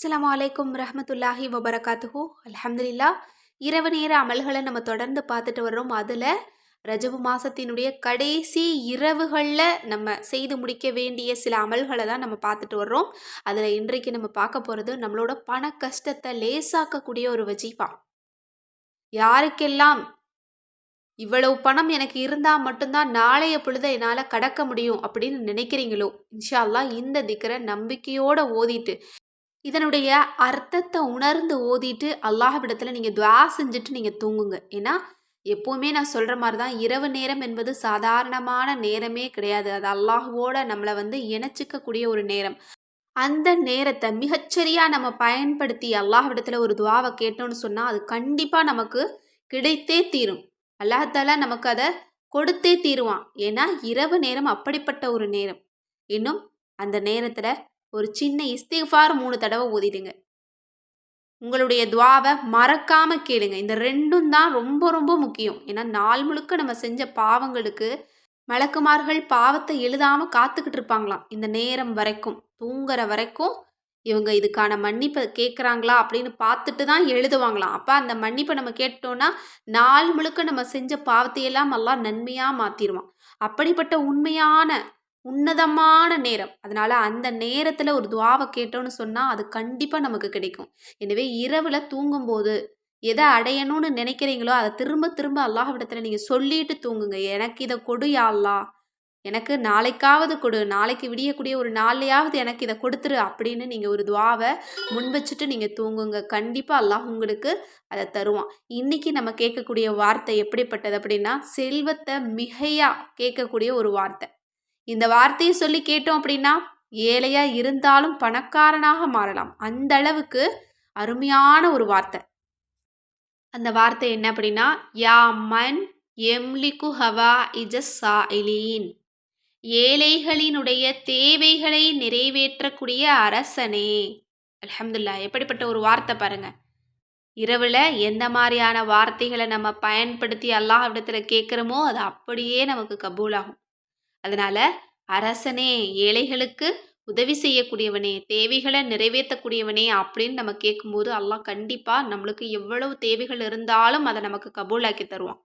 அஸ்லாம் அலைக்கும் ரஹமத்துல்லாஹி வபரகாத்துஹூ. அலமதுல்லா இரவு நேர அமல்களை நம்ம தொடர்ந்து பார்த்துட்டு வர்றோம். அதில் ரஜபு மாதத்தினுடைய கடைசி இரவுகளில் நம்ம செய்து முடிக்க வேண்டிய சில அமல்களை தான் நம்ம பார்த்துட்டு வர்றோம். அதில் இன்றைக்கு நம்ம பார்க்க போகிறது நம்மளோட பண கஷ்டத்தை லேசாக்கக்கூடிய ஒரு வஜீஃபா. யாருக்கெல்லாம் இவ்வளவு பணம் எனக்கு இருந்தால் மட்டும்தான் நாளைய பொழுத என்னால் கடக்க முடியும் அப்படின்னு நினைக்கிறீங்களோ இன்ஷா இந்த திக்கரை நம்பிக்கையோடு ஓதிட்டு இதனுடைய அர்த்தத்தை உணர்ந்து ஓதிட்டு அல்லாஹ்விடத்தில் நீங்கள் துவா செஞ்சுட்டு நீங்கள் தூங்குங்க. ஏன்னா எப்போவுமே நான் சொல்கிற மாதிரி தான் இரவு நேரம் என்பது சாதாரணமான நேரமே கிடையாது. அது அல்லாஹுவோட நம்மளை வந்து இணைச்சிக்கக்கூடிய ஒரு நேரம். அந்த நேரத்தை மிகச்சரியாக நம்ம பயன்படுத்தி அல்லாஹ்விடத்தில் ஒரு துவாவை கேட்டோம்னு சொன்னால் அது கண்டிப்பாக நமக்கு கிடைத்தே தீரும். அல்லாஹால நமக்கு அதை கொடுத்தே தீருவான். ஏன்னா இரவு நேரம் அப்படிப்பட்ட ஒரு நேரம். இன்னும் அந்த நேரத்தில் ஒரு சின்ன இஸ்திஃபார் மூணு தடவை ஓதிடுங்க உங்களுடைய துவாவை மறக்காம கேளுங்க. இந்த ரெண்டும் தான் ரொம்ப ரொம்ப முக்கியம். ஏன்னா நாள் முழுக்க நம்ம செஞ்ச பாவங்களுக்கு மலக்குமார்கள் பாவத்தை எழுதாம காத்துக்கிட்டு இருப்பாங்களாம். இந்த நேரம் வரைக்கும் தூங்குற வரைக்கும் இவங்க இதுக்கான மன்னிப்பை கேட்குறாங்களா அப்படின்னு பார்த்துட்டு தான் எழுதுவாங்களாம். அப்போ அந்த மன்னிப்பை நம்ம கேட்டோன்னா நாள் முழுக்க நம்ம செஞ்ச பாவத்தையெல்லாம் எல்லாம் நன்மையாக மாற்றிடுவான் அப்படிப்பட்ட உண்மையான உன்னதமான நேரம். அதனால் அந்த நேரத்தில் ஒரு துவாவை கேட்டோன்னு சொன்னால் அது கண்டிப்பாக நமக்கு கிடைக்கும். எனவே இரவில் தூங்கும்போது எதை அடையணும்னு நினைக்கிறீங்களோ அதை திரும்ப திரும்ப அல்லாஹ்விடத்தில் நீங்கள் சொல்லிட்டு தூங்குங்க. எனக்கு இதை கொடு யாழ்லா எனக்கு நாளைக்காவது கொடு. நாளைக்கு விடியக்கூடிய ஒரு நாளையாவது எனக்கு இதை கொடுத்துரு அப்படின்னு நீங்கள் ஒரு துவாவை முன் வச்சுட்டு நீங்கள் தூங்குங்க. கண்டிப்பாக அல்லாஹ் உங்களுக்கு அதை தருவான். இன்றைக்கி நம்ம கேட்கக்கூடிய வார்த்தை எப்படிப்பட்டது அப்படின்னா செல்வத்தை மிகையாக கேட்கக்கூடிய ஒரு வார்த்தை. இந்த வார்த்தையை சொல்லி கேட்டோம் அப்படின்னா ஏழையா இருந்தாலும் பணக்காரனாக மாறலாம். அந்த அளவுக்கு அருமையான ஒரு வார்த்தை. அந்த வார்த்தை என்ன அப்படின்னா யா மன் எம்லிகு ஹவா இஜஸ் சாயிலீன். ஏழைகளினுடைய தேவைகளை நிறைவேற்றக்கூடிய அரசனே. அலமதுல்லா எப்படிப்பட்ட ஒரு வார்த்தை பாருங்க. இரவில் எந்த மாதிரியான வார்த்தைகளை நம்ம பயன்படுத்தி அல்லாஹ் இடத்துல கேட்குறோமோ அது அப்படியே நமக்கு கபூலாகும். அதனால் அரசனே ஏழைகளுக்கு உதவி செய்யக்கூடியவனே தேவைகளை நிறைவேற்றக்கூடியவனே அப்படின்னு நம்ம கேட்கும்போது அல்லாஹ் கண்டிப்பாக நம்மளுக்கு எவ்வளவு தேவைகள் இருந்தாலும் அதை நமக்கு கபூலாக்கி தருவான்.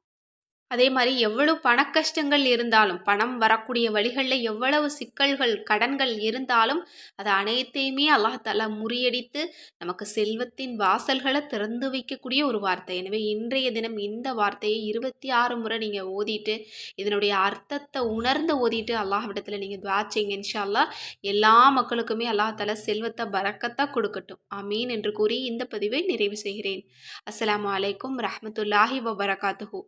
அதே மாதிரி எவ்வளவு பண கஷ்டங்கள் இருந்தாலும் பணம் வரக்கூடிய வழிகளில் எவ்வளவு சிக்கல்கள் கடன்கள் இருந்தாலும் அது அனைத்தையுமே அல்லாஹால முறியடித்து நமக்கு செல்வத்தின் வாசல்களை திறந்து வைக்கக்கூடிய ஒரு வார்த்தை. எனவே இன்றைய தினம் இந்த வார்த்தையை இருபத்தி ஆறு முறை நீங்கள் ஓதிட்டு இதனுடைய அர்த்தத்தை உணர்ந்து ஓதிட்டு அல்லாஹ்விடத்தில் நீங்கள் துவாச்சிங்க இன்ஷால்லா எல்லா மக்களுக்குமே அல்லாஹால செல்வத்தை பறக்கத்தான் கொடுக்கட்டும். அமீன் என்று கூறி இந்த பதிவை நிறைவு செய்கிறேன். அஸ்லாம் வலைக்கும் ரஹமத்துல்லாஹி வபரகாத்துஹூ.